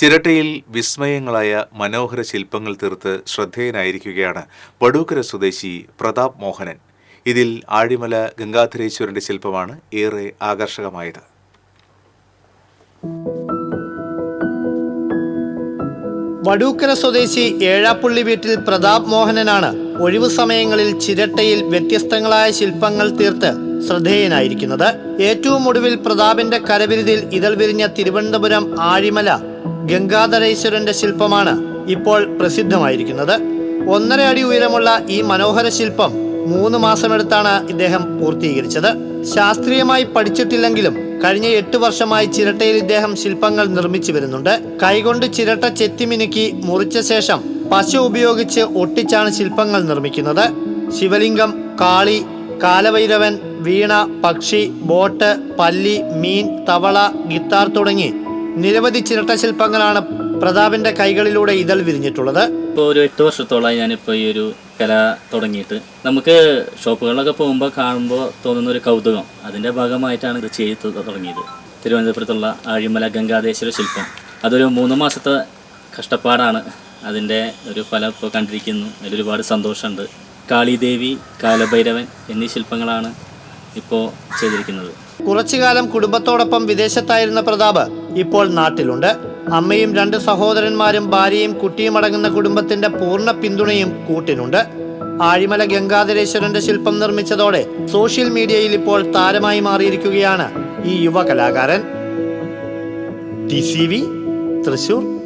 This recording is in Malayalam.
ചിരട്ടയിൽ വിസ്മയങ്ങളായ മനോഹര ശില്പങ്ങൾ തീർത്ത് ശ്രദ്ധേയനായിരിക്കുകയാണ് വടൂക്കര സ്വദേശി പ്രതാപ് മോഹനൻ. ഇതിൽ ആഴിമല ഗംഗാധരേശ്വരന്റെ ശില്പമാണ് ഏറെ ആകർഷകമായത്. വടൂക്കര സ്വദേശി ഏഴാപ്പുള്ളി വീട്ടിൽ പ്രതാപ് മോഹനനാണ് ഒഴിവു സമയങ്ങളിൽ ചിരട്ടയിൽ വ്യത്യസ്തങ്ങളായ ശില്പങ്ങൾ തീർത്ത് ശ്രദ്ധേയനായിരിക്കുന്നത്. ഏറ്റവും ഒടുവിൽ പ്രതാപിന്റെ കരവിരുതിൽ ഇതൾ വിരിഞ്ഞ തിരുവനന്തപുരം ആഴിമല ഗംഗാധരേശ്വരന്റെ ശില്പമാണ് ഇപ്പോൾ പ്രസിദ്ധമായിരിക്കുന്നത്. ഒന്നര അടി ഉയരമുള്ള ഈ മനോഹര ശില്പം മൂന്ന് മാസമെടുത്താണ് ഇദ്ദേഹം പൂർത്തീകരിച്ചത്. ശാസ്ത്രീയമായി പഠിച്ചിട്ടില്ലെങ്കിലും കഴിഞ്ഞ എട്ട് വർഷമായി ചിരട്ടയിൽ ഇദ്ദേഹം ശില്പങ്ങൾ നിർമ്മിച്ചു വരുന്നുണ്ട്. കൈകൊണ്ട് ചിരട്ട ചെത്തിമിനുക്കി മുറിച്ച ശേഷം പശു ഉപയോഗിച്ച് ഒട്ടിച്ചാണ് ശില്പങ്ങൾ നിർമ്മിക്കുന്നത്. ശിവലിംഗം കാളി കാലവൈരവൻ വീണ പക്ഷി ബോട്ട് പല്ലി മീൻ തവള ഗിത്താർ തുടങ്ങി നിരവധി ചിരട്ട ശില്പങ്ങളാണ് പ്രതാപിന്റെ കൈകളിലൂടെ ഇതൾ വിരിഞ്ഞിട്ടുള്ളത്. ഇപ്പോൾ ഒരു എട്ട് വർഷത്തോളമായി ഞാനിപ്പോൾ ഈ ഒരു കല തുടങ്ങിയിട്ട് നമുക്ക് ഷോപ്പുകളിലൊക്കെ പോകുമ്പോൾ കാണുമ്പോൾ തോന്നുന്ന ഒരു കൗതുകം. അതിന്റെ ഭാഗമായിട്ടാണ് ഇത് ചെയ്ത് തുടങ്ങിയത്. തിരുവനന്തപുരത്തുള്ള ആഴിമല ഗംഗാദേശ്വര ശില്പം. അതൊരു മൂന്ന് മാസത്തെ കഷ്ടപ്പാടാണ്. അതിന്റെ ഒരു ഫലം ഇപ്പോൾ കണ്ടിരിക്കുന്നു. അതിലൊരുപാട് സന്തോഷമുണ്ട്. കാളിദേവി കാലഭൈരവൻ എന്നീ ശില്പങ്ങളാണ് ഇപ്പോൾ ചെയ്തിരിക്കുന്നത്. കുറച്ചു കാലം കുടുംബത്തോടൊപ്പം വിദേശത്തായിരുന്ന പ്രതാപ് ഇപ്പോൾ നാട്ടിലുണ്ട്. അമ്മയും രണ്ട് സഹോദരന്മാരും ഭാര്യയും കുട്ടിയും അടങ്ങുന്ന കുടുംബത്തിന്റെ പൂർണ പിന്തുണയും കൂട്ടിനുണ്ട്. ആഴിമല ഗംഗാധരേശ്വരന്റെ ശില്പം നിർമ്മിച്ചതോടെ സോഷ്യൽ മീഡിയയിൽ ഇപ്പോൾ താരമായി മാറിയിരിക്കുകയാണ് ഈ യുവ കലാകാരൻ ടി സി വി തൃശൂർ.